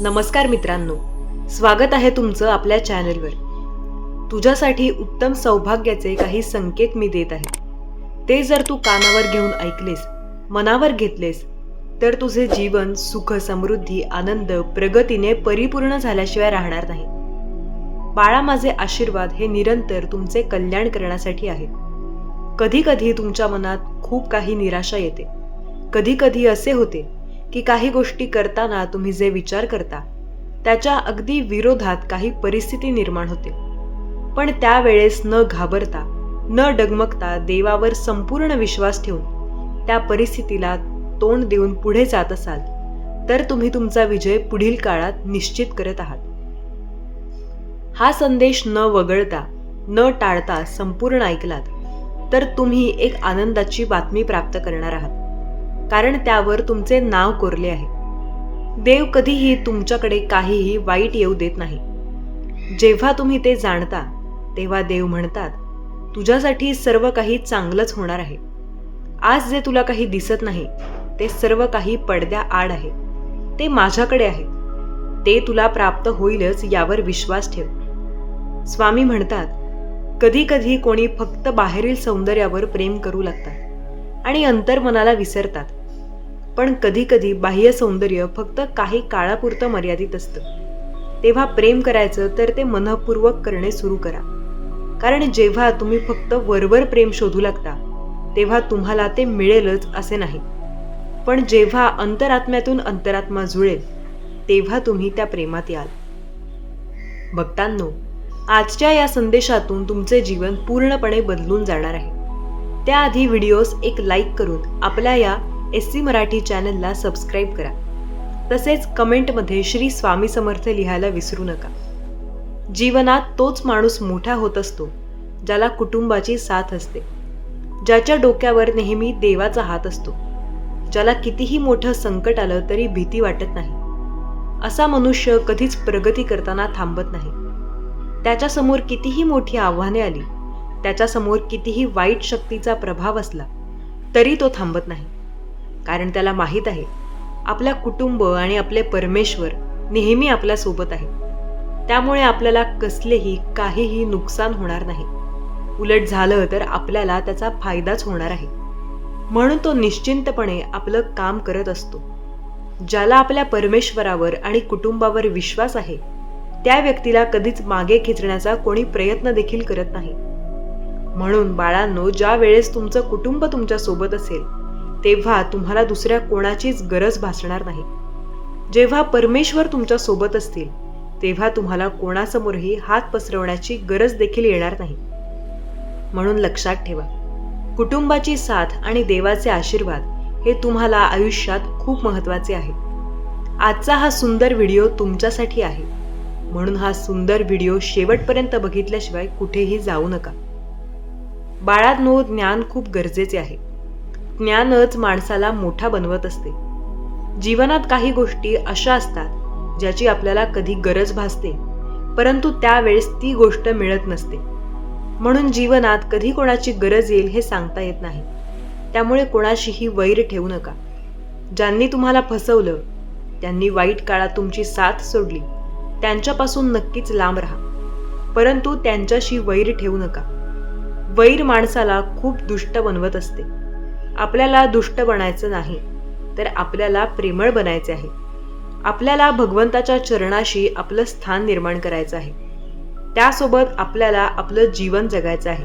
नमस्कार मित्रांनो. स्वागत आहे तुमचं आपल्या चॅनलवर. तुझ्यासाठी उत्तम सौभाग्याचे काही संकेत मी देत आहे. ते जर तू कानावर घेऊन ऐकलेस मनावर घेतलेस तर तुझे जीवन सुख समृद्धी आनंद प्रगतीने परिपूर्ण झाल्याशिवाय राहणार नाही. बाळा माझे आशीर्वाद हे निरंतर तुमचे कल्याण करण्यासाठी आहेत. कधी कधी तुमच्या मनात खूप काही निराशा येते. कधी कधी असे होते की काही गोष्टी करताना तुम्ही जे विचार करता त्याच्या अगदी विरोधात काही परिस्थिती निर्माण होते. पण त्यावेळेस न घाबरता न डगमगता देवावर संपूर्ण विश्वास ठेवून त्या परिस्थितीला तोंड देऊन पुढे जात असाल तर तुम्ही तुमचा विजय पुढील काळात निश्चित करत आहात. हा संदेश न वगळता न टाळता संपूर्ण ऐकलात तर तुम्ही एक आनंदाची बातमी प्राप्त करणार आहात. कारण त्यावर तुमचे नाव कोरले आहे. देव कधीही तुमच्याकडे काहीही वाईट येऊ देत नाही. जेव्हा तुम्ही ते जाणता तेव्हा देव म्हणतात तुझ्यासाठी सर्व काही चांगलंच होणार आहे. आज जे तुला काही दिसत नाही ते सर्व काही पडद्या आड आहे. ते माझ्याकडे आहे. ते तुला प्राप्त होईलच यावर विश्वास ठेव. स्वामी म्हणतात कधी कधी कोणी फक्त बाहेरील सौंदर्यावर प्रेम करू लागतात आणि अंतर्मनाला विसरतात. पण कधीकधी बाह्य सौंदर्य फक्त काही काळापुरतं मर्यादित असतं. तेव्हा प्रेम करायचं तर ते मनपूर्वक करणे सुरू करा. कारण जेव्हा तुम्ही फक्त वरवर प्रेम शोधू लागता तेव्हा तुम्हाला ते मिळेलच असे नाही. पण जेव्हा अंतरात्म्यातून अंतरात्मा जुळेल तेव्हा तुम्ही त्या प्रेमात याल. भक्तांनो आजच्या या संदेशातून तुमचे जीवन पूर्णपणे बदलून जाणार आहे. त्याआधी व्हिडिओस एक लाईक करून आपल्या या एस सी मराठी चॅनलला सबस्क्राईब करा. तसेच कमेंटमध्ये श्री स्वामी समर्थ लिहायला विसरू नका. जीवनात तोच माणूस मोठा होत असतो ज्याला कुटुंबाची साथ असते. ज्याच्या डोक्यावर नेहमी देवाचा हात असतो. ज्याला कितीही मोठं संकट आलं तरी भीती वाटत नाही. असा मनुष्य कधीच प्रगती करताना थांबत नाही. त्याच्यासमोर कितीही मोठी आव्हाने आली त्याच्यासमोर कितीही वाईट शक्तीचा प्रभाव असला तरी तो थांबत नाही. कारण त्याला माहीत आहे आपला कुटुंब आणि आपले परमेश्वर नेहमी आपल्यासोबत आहे त्यामुळे आपल्याला कसलेही काहीही नुकसान होणार नाही. उलट झालं तर आपल्याला त्याचा फायदाच होणार आहे. म्हणून तो निश्चिंतपणे आपलं काम करत असतो. ज्याला आपल्या परमेश्वरावर आणि कुटुंबावर विश्वास आहे त्या व्यक्तीला कधीच मागे खेचण्याचा कोणी प्रयत्न देखील करत नाही. म्हणून बाळांनो ज्या वेळेस तुमचं कुटुंब तुमच्यासोबत असेल तेव्हा तुम्हाला दुसऱ्या कोणाचीच गरज भासणार नाही. जेव्हा परमेश्वर तुमच्यासोबत असतील तेव्हा तुम्हाला कोणासमोरही हात पसरवण्याची गरज देखील येणार नाही. म्हणून लक्षात ठेवा कुटुंबाची साथ आणि देवाचे आशीर्वाद हे तुम्हाला आयुष्यात खूप महत्त्वाचे आहे. आजचा हा सुंदर व्हिडिओ तुमच्यासाठी आहे. म्हणून हा सुंदर व्हिडिओ शेवटपर्यंत बघितल्याशिवाय कुठेही जाऊ नका. बाळांनो ज्ञान खूप गरजेचे आहे. ज्ञानच माणसाला मोठा बनवत असते. जीवनात काही गोष्टी अशा असतात ज्याची आपल्याला कधी गरज भासते परंतु त्यावेळेस ती गोष्ट मिळत नसते. म्हणून जीवनात कधी कोणाची गरज येईल हे सांगता येत नाही. त्यामुळे कोणाशीही वैर ठेवू नका. ज्यांनी तुम्हाला फसवलं त्यांनी वाईट काळात तुमची साथ सोडली त्यांच्यापासून नक्कीच लांब राहा. परंतु त्यांच्याशी वैर ठेवू नका. वैर माणसाला खूप दुष्ट बनवत असते. आपल्याला दुष्ट बनायचं नाही तर आपल्याला प्रेमळ बनायचे आहे. आपल्याला भगवंताच्या चरणाशी आपलं स्थान निर्माण करायचं आहे. त्यासोबत आपल्याला आपलं जीवन जगायचं आहे.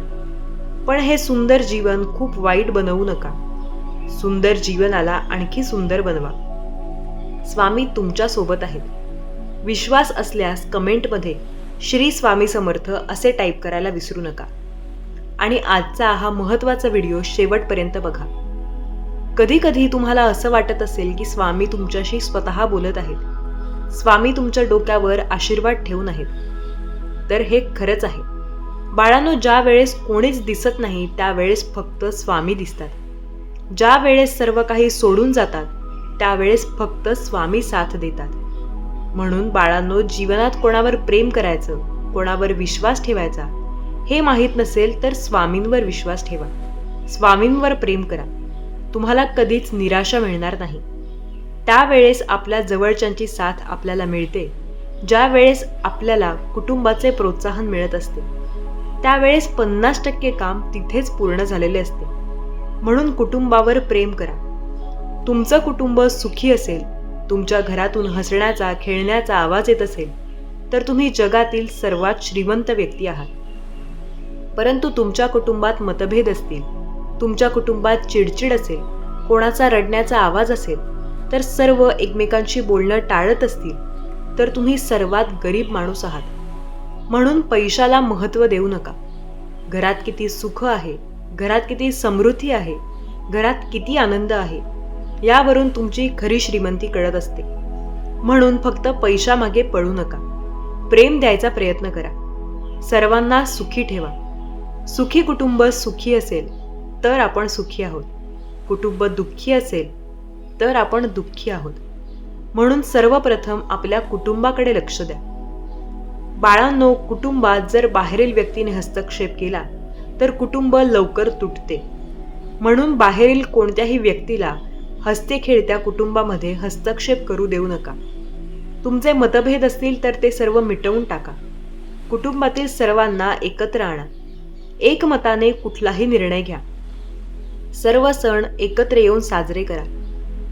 पण हे सुंदर जीवन खूप वाईट बनवू नका. सुंदर जीवनाला आणखी सुंदर बनवा. स्वामी तुमच्यासोबत आहेत. विश्वास असल्यास कमेंटमध्ये श्री स्वामी समर्थ असे टाईप करायला विसरू नका. आणि आजचा हा महत्त्वाचा व्हिडिओ शेवटपर्यंत बघा. कधी कधी तुम्हाला असं वाटत असेल की स्वामी तुमच्याशी स्वतः बोलत आहेत. स्वामी तुमच्या डोक्यावर आशीर्वाद ठेवून आहेत. तर हे खरंच आहे. बाळांनो ज्या वेळेस कोणीच दिसत नाही त्यावेळेस फक्त स्वामी दिसतात. ज्या वेळेस सर्व काही सोडून जातात त्यावेळेस फक्त स्वामी साथ देतात. म्हणून बाळांनो जीवनात कोणावर प्रेम करायचं कोणावर विश्वास ठेवायचा हे माहीत नसेल तर स्वामींवर विश्वास ठेवा. स्वामींवर प्रेम करा. तुम्हाला कधीच निराशा मिळणार नाही. त्यावेळेस आपल्या जवळच्यांची साथ आपल्याला मिळते. ज्या वेळेस आपल्याला कुटुंबाचे प्रोत्साहन मिळत असते. त्यावेळेस पन्नास टक्के काम तिथेच पूर्ण झालेले असते. म्हणून कुटुंबावर प्रेम करा. तुमचं कुटुंब सुखी असेल तुमच्या घरातून हसण्याचा खेळण्याचा आवाज येत असेल तर तुम्ही जगातील सर्वात श्रीमंत व्यक्ती आहात. परंतु तुमच्या कुटुंबात मतभेद असतील. तुमच्या कुटुंबात चिडचिड असेल कोणाचा रडण्याचा आवाज असेल तर सर्व एकमेकांशी बोलणं टाळत असतील तर तुम्ही सर्वात गरीब माणूस आहात. म्हणून पैशाला महत्त्व देऊ नका. घरात किती सुख आहे घरात किती समृद्धी आहे घरात किती आनंद आहे यावरून तुमची खरी श्रीमंती कळत असते. म्हणून फक्त पैशामागे पळू नका. प्रेम द्यायचा प्रयत्न करा. सर्वांना सुखी ठेवा. सुखी कुटुंब सुखी असेल तर आपण सुखी आहोत. कुटुंब दुःखी असेल तर आपण दुःखी आहोत. म्हणून सर्वप्रथम आपल्या कुटुंबाकडे लक्ष द्या. बाळांनो कुटुंबात जर बाहेरील व्यक्तीने हस्तक्षेप केला तर कुटुंब लवकर तुटते. म्हणून बाहेरील कोणत्याही व्यक्तीला हस्ते खेळत्या कुटुंबामध्ये हस्तक्षेप करू देऊ नका. तुमचे मतभेद असतील तर ते सर्व मिटवून टाका. कुटुंबातील सर्वांना एकत्र आणा. एकमताने कुठलाही निर्णय घ्या. सर्व सण एकत्र येऊन साजरे करा.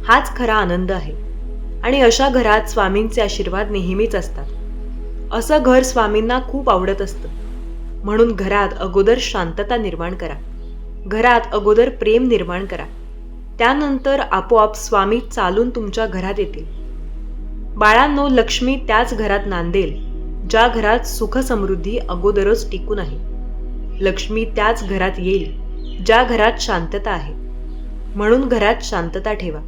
हाच खरा आनंद आहे. आणि अशा घरात स्वामींचे आशीर्वाद नेहमीच असतात. असं घर स्वामींना खूप आवडत असतं. म्हणून घरात अगोदर शांतता निर्माण करा. घरात अगोदर प्रेम निर्माण करा. त्यानंतर आपोआप स्वामी चालून तुमच्या घरात येतील. बाळांनो लक्ष्मी त्याच घरात नांदेल ज्या घरात सुखसमृद्धी अगोदरच टिकून आहे. लक्ष्मी त्याच घरात येईल. ज्या घरात शांतता आहे म्हणून घरात शांतता ठेवा.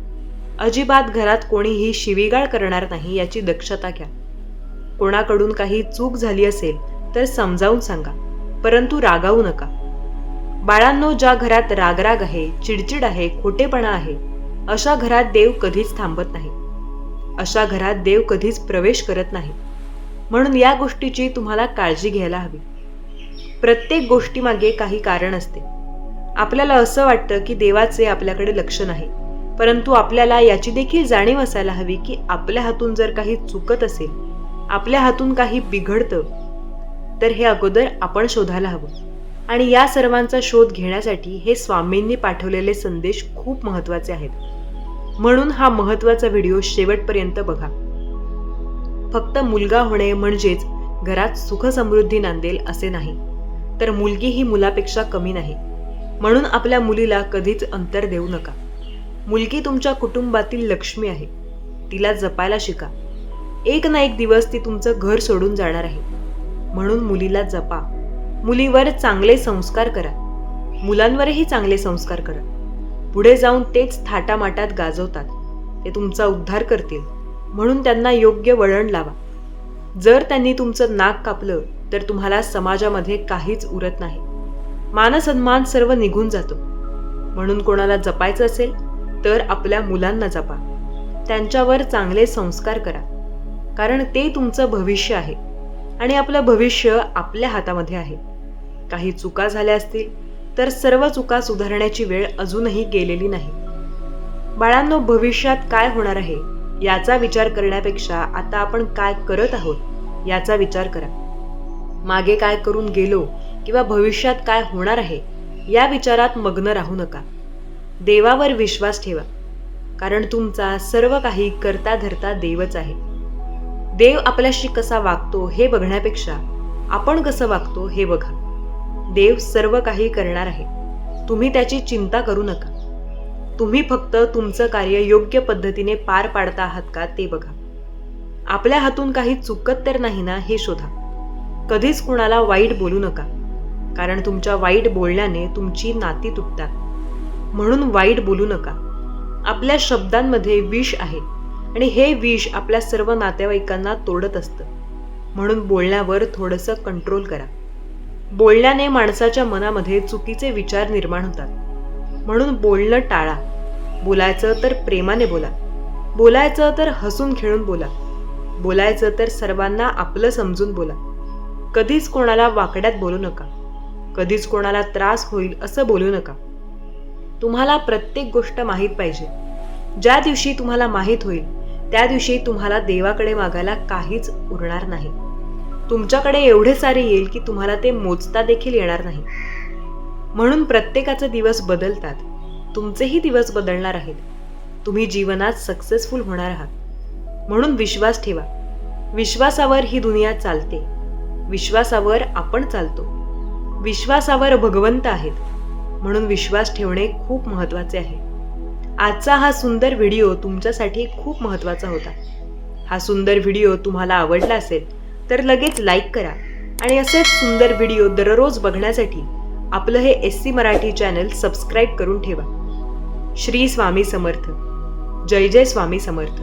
अजिबात घरात कोणीही शिवीगाळ करणार नाही याची दक्षता घ्या. कोणाकडून काही चूक झाली असेल तर समजावून सांगा परंतु रागावू नका. बाळांनो ज्या घरात रागराग आहे चिडचिड आहे खोटेपणा आहे अशा घरात देव कधीच थांबत नाही. अशा घरात देव कधीच प्रवेश करत नाही. म्हणून या गोष्टीची तुम्हाला काळजी घ्यायला हवी. प्रत्येक गोष्टीमागे काही कारण असते. आपल्याला असं वाटतं की देवाचे आपल्याकडे लक्ष नाही. परंतु आपल्याला याची देखील जाणीव असायला हवी की आपल्या हातून जर काही चुकत असेल आपल्या हातून काही बिघडतं तर हे अगोदर आपण शोधायला हवं. आणि या सर्वांचा शोध घेण्यासाठी हे स्वामींनी पाठवलेले संदेश खूप महत्त्वाचे आहेत. म्हणून हा महत्त्वाचा व्हिडिओ शेवटपर्यंत बघा. फक्त मुलगा होणे म्हणजेच घरात सुखसमृद्धी नांदेल असे नाही तर मुलगी ही मुलापेक्षा कमी नाही. म्हणून आपल्या मुलीला कधीच अंतर देऊ नका. मुलगी तुमच्या कुटुंबातील लक्ष्मी आहे. तिला जपायला शिका. एक ना एक दिवस ती तुमचं घर सोडून जाणार आहे. म्हणून मुलीला जपा. मुलीवर चांगले संस्कार करा. मुलांवरही चांगले संस्कार करा. पुढे जाऊन तेच थाटामाटात गाजवतात. ते तुमचा उद्धार करतील. म्हणून त्यांना योग्य वळण लावा. जर त्यांनी तुमचं नाक कापलं तर तुम्हाला समाजामध्ये काहीच उरत नाही. मानसन्मान सर्व निघून जातो. म्हणून कोणाला जपायचं असेल तर आपल्या मुलांना जपा. त्यांच्यावर चांगले संस्कार करा. कारण ते तुमचं भविष्य आहे. आणि आपलं भविष्य आपल्या हातामध्ये आहे. काही चुका झाल्या असतील तर सर्व चुका सुधारण्याची वेळ अजूनही गेलेली नाही. बाळांनो भविष्यात काय होणार आहे याचा विचार करण्यापेक्षा आता आपण काय करत आहोत याचा विचार करा. मागे काय करून गेलो किंवा भविष्यात काय होणार आहे या विचारात मग्न राहू नका. देवावर विश्वास ठेवा कारण तुमचा सर्व काही करता धरता देवच आहे. देव आपल्याशी कसा वागतो हे बघण्यापेक्षा आपण कसं वागतो हे बघा. देव सर्व काही करणार आहे तुम्ही त्याची चिंता करू नका. तुम्ही फक्त तुमचं कार्य योग्य पद्धतीने पार पाडता आहात का ते बघा. आपल्या हातून काही चुकत तर नाही ना हे शोधा. कधीच कुणाला वाईट बोलू नका. कारण तुमच्या वाईट बोलण्याने तुमची नाती तुटतात. म्हणून वाईट बोलू नका. आपल्या शब्दांमध्ये विष आहे आणि हे विष आपल्या सर्व नातेवाईकांना तोडत असतं. म्हणून बोलण्यावर थोडंसं कंट्रोल करा. बोलण्याने माणसाच्या मनामध्ये चुकीचे विचार निर्माण होतात. म्हणून बोलणं टाळा. बोलायचं तर प्रेमाने बोला. बोलायचं तर हसून खेळून बोला. बोलायचं तर सर्वांना आपलं समजून बोला. कधीच कोणाला वाकड्यात बोलू नका. कधीच कोणाला त्रास होईल असं बोलू नका. तुम्हाला प्रत्येक गोष्ट माहीत पाहिजे. ज्या दिवशी तुम्हाला माहीत होईल त्या दिवशी तुम्हाला देवाकडे मागायला काहीच उरणार नाही. तुमच्याकडे एवढे सारे येईल की तुम्हाला ते मोजता देखील येणार नाही. म्हणून प्रत्येकाचे दिवस बदलतात. तुमचेही दिवस बदलणार आहेत. तुम्ही जीवनात सक्सेसफुल होणार आहात. म्हणून विश्वास ठेवा. विश्वासावर ही दुनिया चालते. विश्वासावर आपण चालतो. विश्वासावर भगवंत आहेत म्हणून विश्वास ठेवणे खूप महत्त्वाचे आहे. आजचा हा सुंदर व्हिडिओ तुमच्यासाठी खूप महत्त्वाचा होता. हा सुंदर व्हिडिओ तुम्हाला आवडला असेल तर लगेच लाईक करा आणि असेच सुंदर व्हिडिओ दररोज बघण्यासाठी आपलं हे S C Marathi channel subscribe करून ठेवा. श्री स्वामी समर्थ. जय जय स्वामी समर्थ.